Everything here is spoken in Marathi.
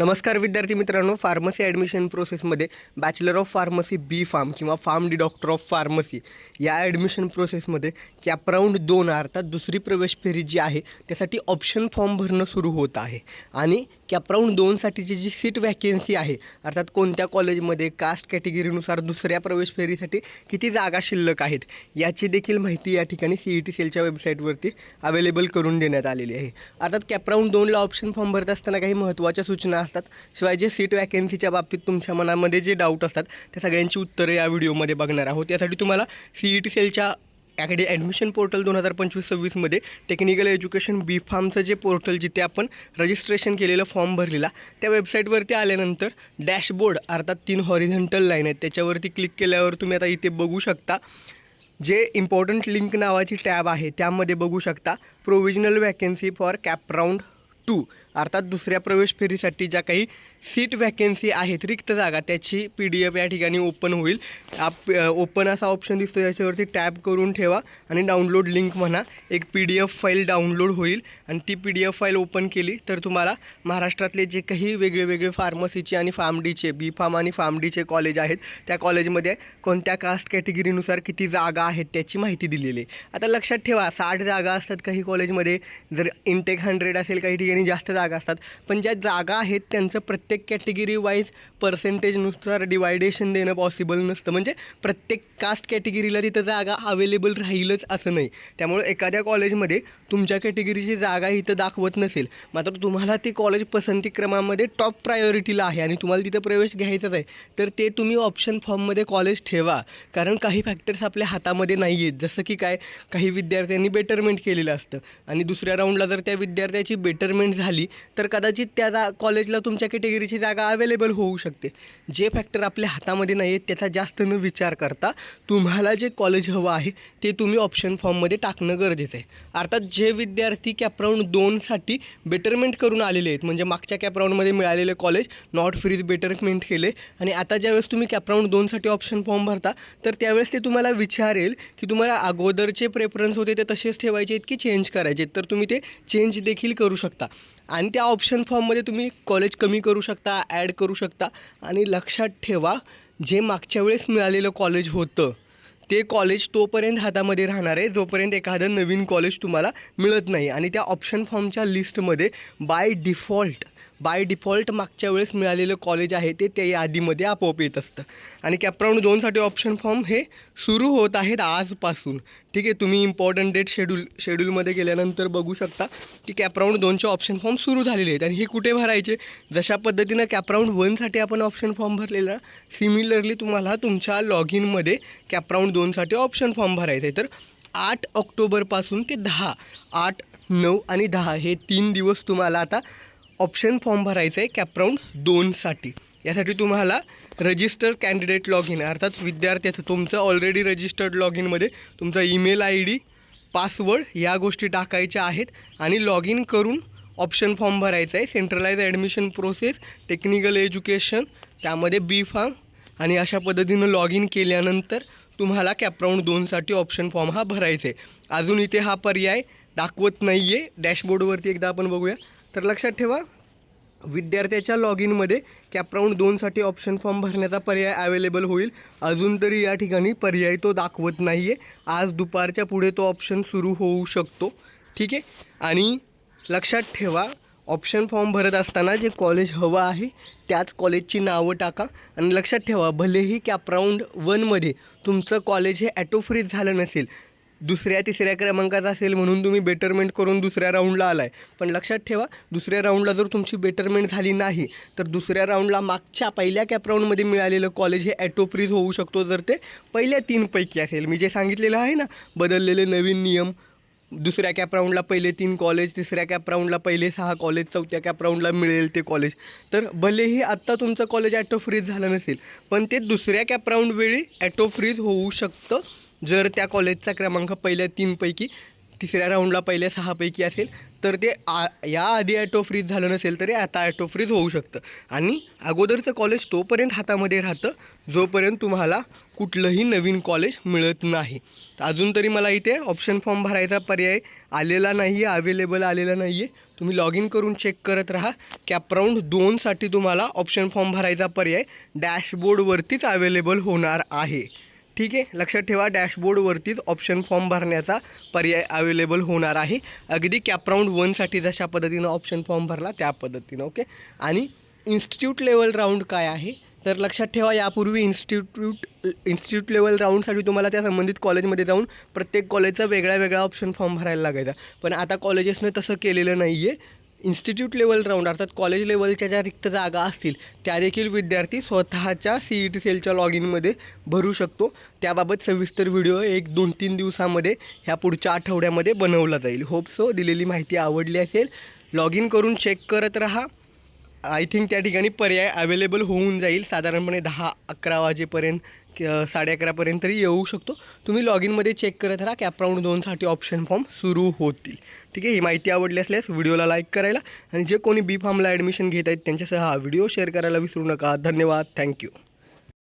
नमस्कार विद्यार्थी मित्रांनो फार्मसी ॲडमिशन प्रोसेसमध्ये bachelor of pharmacy B pharm किंवा pharm D doctor of pharmacy या ॲडमिशन प्रोसेसमध्ये कॅपराऊंड दोन अर्थात दुसरी प्रवेश फेरी जी आहे त्यासाठी ऑप्शन फॉर्म भरणं सुरू होत आहे. आणि कॅपराऊंड दोनसाठीची जी सीट वॅकेन्सी आहे अर्थात कोणत्या कॉलेजमध्ये कास्ट कॅटेगरीनुसार दुसऱ्या प्रवेश फेरीसाठी किती जागा शिल्लक आहेत याची देखील माहिती या ठिकाणी सी ई टी सेलच्या वेबसाईटवरती अवेलेबल करून देण्यात आलेली आहे. अर्थात कॅपराऊंड दोनला ऑप्शन फॉर्म भरत असताना काही महत्त्वाच्या सूचना असतात. शिवाय जे सीट वॅकेन्सीच्या बाबतीत तुमच्या मनामध्ये जे डाऊट असतात त्या सगळ्यांची उत्तरं या व्हिडिओमध्ये बघणार आहोत. यासाठी तुम्हाला सी ई टी सेलच्या ॲकडे ॲडमिशन पोर्टल दोन हजार पंचवीस सव्वीसमध्ये टेक्निकल एज्युकेशन बी फार्मचं जे पोर्टल जिथे आपण रजिस्ट्रेशन केलेलं फॉर्म भरलेला त्या वेबसाईटवरती आल्यानंतर डॅशबोर्ड अर्थात तीन हॉरिझंटल लाईन आहेत. त्याच्यावरती क्लिक केल्यावर तुम्ही आता इथे बघू शकता जे इम्पॉर्टंट लिंक नावाची टॅब आहे त्यामध्ये बघू शकता provisional vacancy for CAP round two अर्थात दुसऱ्या प्रवेश फेरीसाठी ज्या काही सीट वॅकेन्सी आहेत रिक्त जागा. त्याची पी डी एफ या ठिकाणी ओपन होईल. आप ओपन असा ऑप्शन दिसतो याच्यावरती टॅप करून ठेवा आणि डाउनलोड लिंक म्हणा. एक P D F file download होईल आणि ती P D F file open केली तर तुम्हाला महाराष्ट्रातले जे काही वेगळे वेगळे फार्मसीचे आणि फार्म डीचे बी फार्म आणि फार्म डीचे कॉलेज आहेत त्या कॉलेजमध्ये कोणत्या कास्ट कॅटेगरीनुसार किती जागा आहेत त्याची माहिती दिलेली आहे. आता लक्षात ठेवा साठ जागा असतात काही कॉलेजमध्ये जर इंटेक हंड्रेड असेल काही ठिकाणी जास्त जागा असतात. पण ज्या जागा आहेत त्यांचं प्रत्येक प्रत्येक कॅटेगरी वाईज पर्सेंटेजनुसार डिवायडेशन देणं पॉसिबल नसतं. म्हणजे प्रत्येक कास्ट कॅटेगरीला तिथं जागा अवेलेबल राहीलच असं नाही. त्यामुळे एखाद्या कॉलेजमध्ये तुमच्या कॅटेगरीची जागा इथं दाखवत नसेल मात्र तुम्हाला ते कॉलेज पसंती क्रमामध्ये टॉप प्रायोरिटीला आहे आणि तुम्हाला तिथं प्रवेश घ्यायचाच आहे तर ते तुम्ही ऑप्शन फॉर्ममध्ये कॉलेज ठेवा. कारण काही फॅक्टर्स आपल्या हातामध्ये नाही आहेत जसं की काय काही विद्यार्थ्यांनी बेटरमेंट केलेलं असतं आणि दुसऱ्या राऊंडला जर त्या विद्यार्थ्याची बेटरमेंट झाली तर कदाचित त्या जा कॉलेजला तुमच्या कॅटेगरी कामगिरीची जागा अवेलेबल होऊ शकते. जे फॅक्टर आपल्या हातामध्ये नाही आहेत त्याचा जास्त न विचार करता तुम्हाला जे कॉलेज हवं आहे ते तुम्ही ऑप्शन फॉर्ममध्ये टाकणं गरजेचं आहे. अर्थात जे विद्यार्थी कॅपराऊंड दोनसाठी बेटरमेंट करून आलेले आहेत म्हणजे मागच्या कॅपराऊंडमध्ये मिळालेले कॉलेज नॉट फ्रीज बेटरमेंट केले. आणि आता ज्यावेळेस तुम्ही कॅपराऊंड दोनसाठी ऑप्शन फॉर्म भरता तर त्यावेळेस ते तुम्हाला विचारेल की तुम्हाला अगोदरचे प्रेफरन्स होते ते तसेच ठेवायचे आहेत की चेंज करायचे आहेत. तर तुम्ही ते चेंज देखील करू शकता. आणि त्या ऑप्शन फॉर्ममध्ये तुम्ही कॉलेज कमी करू शकता. शकता ॲड करू शकता. आणि लक्षात ठेवा जे मागच्या वेळेस मिळालेलं कॉलेज होतं ते कॉलेज तोपर्यंत हातामध्ये राहणार आहे. जोपर्यंत एखादं नवीन कॉलेज तुम्हाला मिळत नाही. आणि त्या ऑप्शन फॉर्मच्या लिस्टमध्ये बाय डिफॉल्ट बाय डिफॉल्ट मागच्या वेळेस मिळालेलं कॉलेज आहे ते त्या यादीमध्ये आपोआप येत असतं. आणि कॅपराऊंड दोनसाठी ऑप्शन फॉर्म हे सुरू होत आहेत आजपासून. ठीक आहे तुम्ही इम्पॉर्टंट डेट शेड्यूल शेड्यूलमध्ये गेल्यानंतर बघू शकता की कॅपराऊंड दोनचे ऑप्शन फॉर्म सुरू झालेले आहेत. आणि हे कुठे भरायचे? जशा पद्धतीनं कॅपराऊंड वनसाठी आपण ऑप्शन फॉर्म भरलेला सिमिलरली तुम्हाला तुमच्या लॉग इनमध्ये कॅपराऊंड दोनसाठी ऑप्शन फॉर्म भरायचं आहे. तर आठ ऑक्टोबरपासून ते दहा आठ नऊ आणि दहा हे तीन दिवस तुम्हाला आता ऑप्शन फॉर्म भरायचं आहे कॅपराऊंड दोनसाठी यासाठी तुम्हाला रजिस्टर कॅन्डिडेट लॉग इन अर्थात विद्यार्थ्याचं तुमचं ऑलरेडी रजिस्टर्ड लॉग इनमध्ये तुमचा ईमेल आय डी पासवर्ड या गोष्टी टाकायच्या आहेत आणि लॉग इन करून ऑप्शन फॉर्म भरायचा आहे centralise admission process technical education त्यामध्ये बी फार्म आणि अशा पद्धतीनं लॉग इन केल्यानंतर तुम्हाला कॅपराऊंड दोनसाठी ऑप्शन फॉर्म हा भरायचा आहे अजून इथे हा पर्याय दाखवत नाही आहे डॅशबोर्डवरती एकदा आपण बघूया. तर लक्षात ठेवा विद्यार्थ्याच्या लॉग इनमध्ये कॅपराऊंड दोनसाठी ऑप्शन फॉर्म भरण्याचा पर्याय अवेलेबल होईल. अजून तरी या ठिकाणी पर्याय तो दाखवत नाही आहे आज दुपारच्या पुढे तो ऑप्शन सुरू होऊ शकतो. ठीक आहे? आणि लक्षात ठेवा ऑप्शन फॉर्म भरत असताना जे कॉलेज हवं आहे त्याच कॉलेजची नावं टाका. आणि लक्षात ठेवा भलेही कॅपराऊंड वनमध्ये तुमचं कॉलेज हे ॲटो फ्रीज झालं नसेल दुसऱ्या तिसऱ्या क्रमांकाचा असेल म्हणून तुम्ही बेटरमेंट करून दुसऱ्या राऊंडला आलाय. पण लक्षात ठेवा दुसऱ्या राऊंडला जर तुमची बेटरमेंट झाली नाही तर दुसऱ्या राऊंडला मागच्या पहिल्या कॅप राऊंडमध्ये मिळालेलं कॉलेज हे ॲटो फ्रीज होऊ शकतो जर ते पहिल्या तीनपैकी असेल. मी जे सांगितलेलं आहे ना बदललेले नवीन नियम दुसऱ्या कॅप राऊंडला पहिले तीन कॉलेज तिसऱ्या कॅप राऊंडला पहिले सहा कॉलेज चौथ्या कॅप राऊंडला मिळेल ते कॉलेज तर भलेही आत्ता तुमचं कॉलेज ॲटो फ्रीज झालं नसेल पण ते दुसऱ्या कॅप राऊंड वेळी ॲटो फ्रीज होऊ शकतं. जर त्या कॉलेजचा क्रमांक पहिल्या तीनपैकी तिसऱ्या राऊंडला पहिल्या सहापैकी असेल तर ते आ या आधी ॲटो फ्रीज झालं नसेल तरी आता ॲटो फ्रीज होऊ शकतं. आणि अगोदरचं कॉलेज तोपर्यंत हातामध्ये राहतं जोपर्यंत तुम्हाला कुठलंही नवीन कॉलेज मिळत नाही. अजून तरी मला इथे ऑप्शन फॉर्म भरायचा पर्याय आलेला नाही आहे अवेलेबल आलेला नाही आहे तुम्ही लॉग इन करून चेक करत राहा. कॅपराऊंड दोनसाठी तुम्हाला ऑप्शन फॉर्म भरायचा पर्याय डॅशबोर्डवरतीच अवेलेबल होणार आहे. ठीक आहे. लक्षात ठेवा डॅशबोर्डवरतीच ऑप्शन फॉर्म भरण्याचा पर्याय अवेलेबल होणार आहे. अगदी कॅपराऊंड वनसाठी जशा पद्धतीनं ऑप्शन फॉर्म भरला त्या पद्धतीनं ओके आणि इन्स्टिट्यूट लेवल राऊंड काय आहे? तर लक्षात ठेवा यापूर्वी इन्स्टिट्यूट इन्स्टिट्यूट लेवल राऊंडसाठी तुम्हाला त्या संबंधित कॉलेजमध्ये जाऊन प्रत्येक कॉलेजचा वेगळा वेगळा ऑप्शन फॉर्म भरायला लागायचा. पण आता कॉलेजेसनं तसं केलेलं नाही आहे इन्स्टिट्यूट लेवल राऊंड अर्थात कॉलेज लेवलच्या ज्या रिक्त जागा असतील त्या देखील विद्यार्थी स्वतःच्या सी ई टी सेलच्या लॉग इनमध्ये भरू शकतो. त्याबाबत सविस्तर व्हिडिओ एक दोन तीन दिवसामध्ये ह्या पुढच्या आठवड्यामध्ये बनवला जाईल. होप सो दिलेली माहिती आवडली असेल लॉग इन करून चेक करत राहा. आय थिंक त्या ठिकाणी पर्याय अवेलेबल होऊन जाईल. साधारणपणे दहा अकरा वाजेपर्यंत साडे अकरापर्यंत तरी येऊ शकतो. तुम्ही लॉग इनमध्ये चेक करत राहा कॅपराऊंड दोनसाठी ऑप्शन फॉर्म सुरू होतील. ठीक आहे? ही माहिती आवडली असल्यास व्हिडिओला लाईक करायला. आणि जे कोणी बी फॉर्मला ॲडमिशन घेत आहेत त्यांच्यासह हा व्हिडिओ शेअर करायला विसरू नका. धन्यवाद. थँक्यू